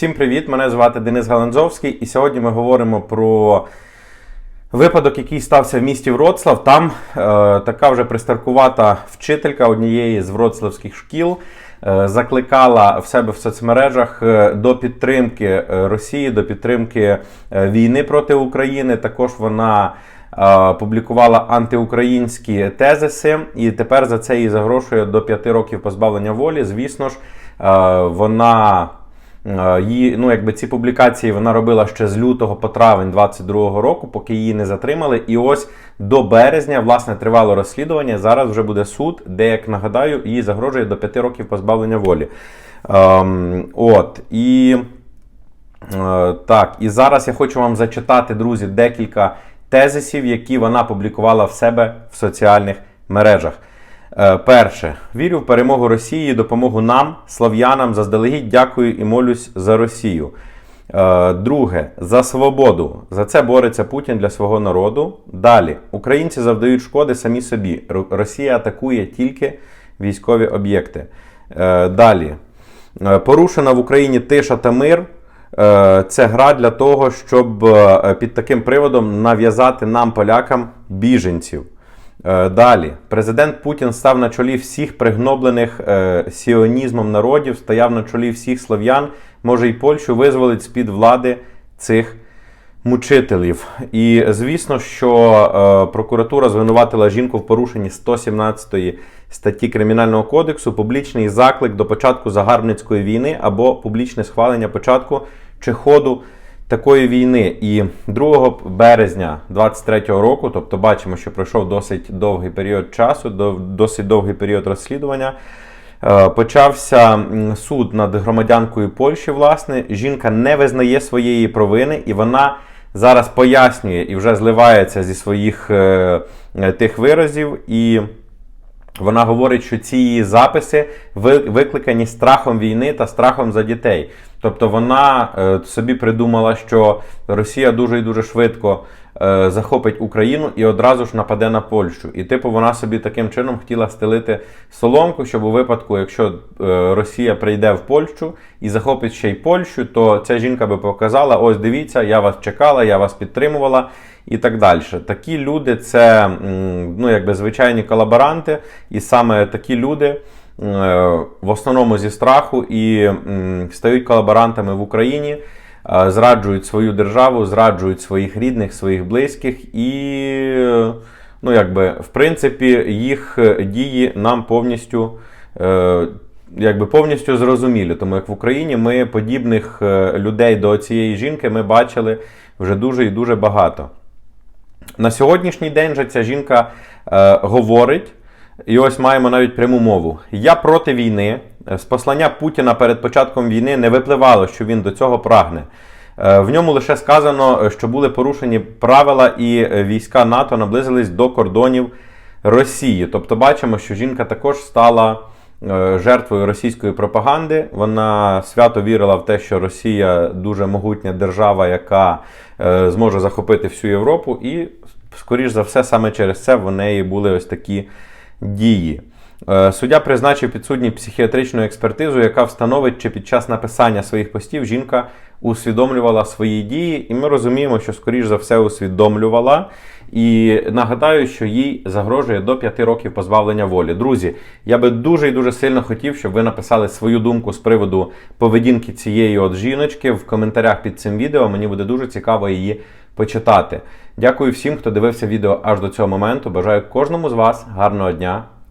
Всім привіт! Мене звати Денис Галанзовський, і сьогодні ми говоримо про випадок, який стався в місті Вроцлав. Там е, така вже пристаркувата вчителька однієї з вроцлавських шкіл е, закликала в себе в соцмережах е, до підтримки е, Росії, до підтримки е, війни проти України. Також вона е, публікувала антиукраїнські тезиси, і тепер за це їй загрошує до 5 років позбавлення волі. Звісно ж, е, вона. Е, Її, ну, якби ці публікації вона робила ще з лютого по травень 22-го року, поки її не затримали. І ось до березня власне тривало розслідування. Зараз вже буде суд, де, як нагадаю, їй загрожує до 5 років позбавлення волі. Ем, от і е, так, і зараз я хочу вам зачитати, друзі, декілька тезисів, які вона публікувала в себе в соціальних мережах. Е, Перше, вірю в перемогу Росії, допомогу нам, слав'янам, заздалегідь дякую і молюсь за Росію. Е, Друге, за свободу. За це бореться Путін для свого народу. Далі, українці завдають шкоди самі собі. Росія атакує тільки військові об'єкти. Е, Далі, порушена в Україні тиша та мир. Це гра для того, щоб під таким приводом нав'язати нам, полякам, біженців. Е, Далі, президент Путін став на чолі всіх пригноблених е, сіонізмом народів, стояв на чолі всіх слов'ян, може і Польщу визволить з-під влади цих мучителів. І звісно, що е, прокуратура звинуватила жінку в порушенні 117 статті Кримінального кодексу, публічний заклик до початку загарбницької війни або публічне схвалення початку чи ходу такої війни. І 2 березня 23-го року, тобто бачимо, що пройшов досить довгий період часу, досить довгий період розслідування. Е, Почався суд над громадянкою Польщі. Власне, жінка не визнає своєї провини, і вона зараз пояснює і вже зливається зі своїх е, е, тих виразів. І вона говорить, що ці її записи ви- викликані страхом війни та страхом за дітей. Тобто вона е, собі придумала, що Росія дуже і дуже швидко захопить Україну і одразу ж нападе на Польщу. І типу вона собі таким чином хотіла стелити соломку, щоб у випадку, якщо е, Росія прийде в Польщу і захопить ще й Польщу, то ця жінка би показала: ось дивіться, я вас чекала, я вас підтримувала. І так далі. Такі люди це ну, якби звичайні колаборанти, і саме такі люди е, в основному зі страху і стають колаборантами в Україні, е, зраджують свою державу, зраджують своїх рідних, своїх близьких, і е, ну, якби, в принципі, їх е, дії нам повністю. е, Якби повністю зрозумілі, тому як в Україні ми подібних е, людей до цієї жінки ми бачили вже дуже і дуже багато. На сьогоднішній день же ця жінка е, говорить, і ось маємо навіть пряму мову. Я проти війни. Е, З послання Путіна перед початком війни не випливало, що він до цього прагне. Е, В ньому лише сказано, що були порушені правила, і е, війська НАТО наблизились до кордонів Росії. Тобто бачимо, що жінка також стала жертвою російської пропаганди. Вона свято вірила в те, що Росія дуже могутня держава, яка зможе захопити всю Європу, і, скоріш за все, саме через це в неї були ось такі дії. Е, Суддя призначив підсудній психіатричну експертизу, яка встановить, чи під час написання своїх постів жінка усвідомлювала свої дії, і ми розуміємо, що скоріш за все усвідомлювала. І нагадаю, що їй загрожує до 5 років позбавлення волі. Друзі, я би дуже і дуже сильно хотів, щоб ви написали свою думку з приводу поведінки цієї от жіночки в коментарях під цим відео. Мені буде дуже цікаво її почитати. Дякую всім, хто дивився відео аж до цього моменту. Бажаю кожному з вас гарного дня